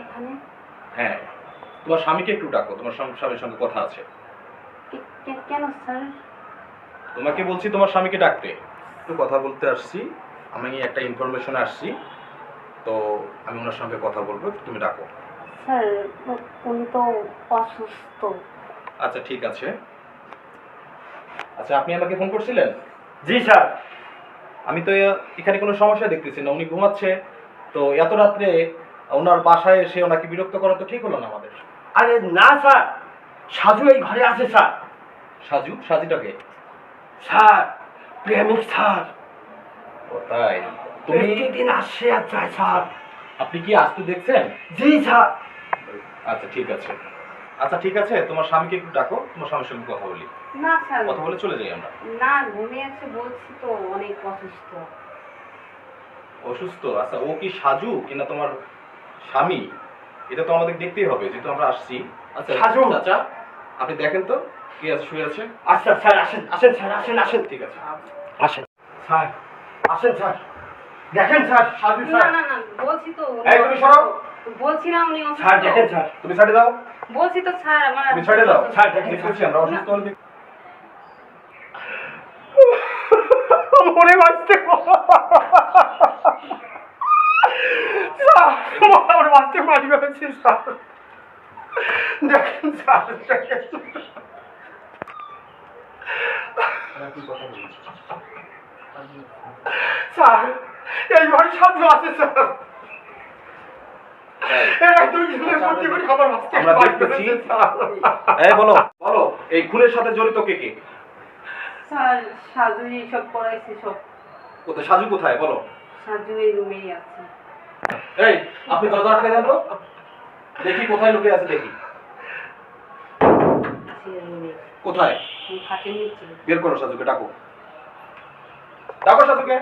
এখানে? হ্যাঁ তোমার স্বামীকে একটু ডাকো তোমার স্বামীর সঙ্গে কথা আছে। কেন স্যার? তোমাকে বলছি তোমার স্বামীকে ডাকতে। একটু কথা বলতে আসছি আমি একটা ইনফরমেশনে আসছি তো আমি ওনার সঙ্গে কথা বলব তুমি ডাকো। স্যার উনি তো অসুস্থ। আচ্ছা ঠিক আছে। আচ্ছা আপনি আমাকে ফোন করছিলেন? জি স্যার। আমি তো এখানে কোনো সমস্যা দেখতেছি না উনি ঘুমাচ্ছে। তো এত রাত্রে ওনার বাসায় এসে ওনাকে বিরক্ত করা তো ঠিক হলো না আমাদের? আরে না স্যার। সাজু এই ঘরে আছে স্যার। সাজু? সাজিটাকে? স্যার প্রেমিক স্যার। ও তাই? তুমি প্রতিদিন আসে আর যায় স্যার। আপনি কি আসতে দেখছেন? জি স্যার। আচ্ছা ঠিক আছে। আচ্ছা ঠিক আছে তোমার স্বামীকে একটু ডাকো তোমার স্বামীর সঙ্গে কথা বলি। না স্যার। কথা বলে চলে যাই আমরা। না ঘুমিয়েছে বলছি তো অনেক অসুস্থ। অসুস্থ? আচ্ছা ও কি সাজু কিনা তোমার স্বামী? এটা তো আমাদের দেখতেই হবে যেহেতু আমরা আসছি। আচ্ছা সাজু। আচ্ছা আপনি দেখেন তো কি আছে শুয়ে আছে? আচ্ছা স্যার আসেন আসেন স্যার আসেন আসেন। ঠিক আছে। আসেন। স্যার আসেন স্যার। দেখেন স্যার সাজু স্যার। না না বলছি তো এই, তুমি সরো। বলছি না উনি স্যার দেখেন স্যার। তুমি ছাড়ে দাও। বলছি তো স্যার আমার তুমি ছেড়ে দাও। স্যার, দেখেন, আমরা অসুস্থ হলে মনে বাঁচতে আমার বাঁচতে মারি স্যার। দেখেন স্যার স্যার আছে এই, মারি দেখতেছি। ফেলেছে, স্যার। এই বলো বলো। এই খুনের সাথে জড়িত কে কে? সাজু সব কোথায়? সাজু কোথায়? বলো। সাজু এই রুমেই আছে। এই আপনি দরজা আটকে দেন তো। দেখি কোথায় লুকিয়ে আছে দেখি। কোথায়? বের করো সাজুকে ডাকো। ডাকো সাজুকে।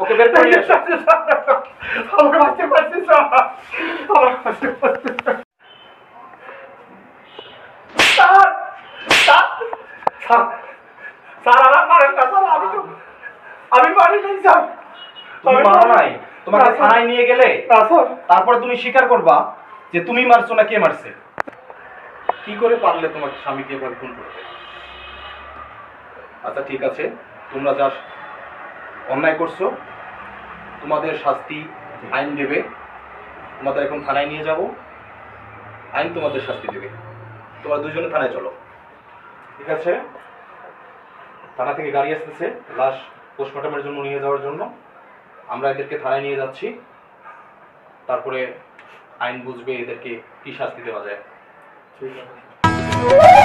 ওকে বের করে। আমার পারছি, স্যার। আমার বাঁচতে পারছি, sir. Sir, sir, sir, sir, আমার মারেন না, স্যার, আমি তো- আমি নাই, স্যার। তুমি মারো নাই তোমাকে থানায় নিয়ে গেলে না, স্যার। তারপরে তুমি স্বীকার করবা যে তুমি মারছো না কে মারছে। কি করে পারলে তোমার স্বামীকে খুন করতে? আচ্ছা ঠিক আছে। তোমরা যা অন্যায় করছ তোমাদের শাস্তি আইন দেবে। তোমাদের এখন থানায় নিয়ে যাব। আইন তোমাদের শাস্তি দেবে। তোমরা দুজনে থানায় চলো। ঠিক আছে। থানা থেকে গাড়ি আসতেছে। লাশ পোস্টমর্টমের জন্য নিয়ে যাওয়ার জন্য। আমরা এদেরকে থানায় নিয়ে যাচ্ছি। তারপরে আইন বুঝবে এদেরকে কি শাস্তি দেওয়া যায়। ঠিক আছে।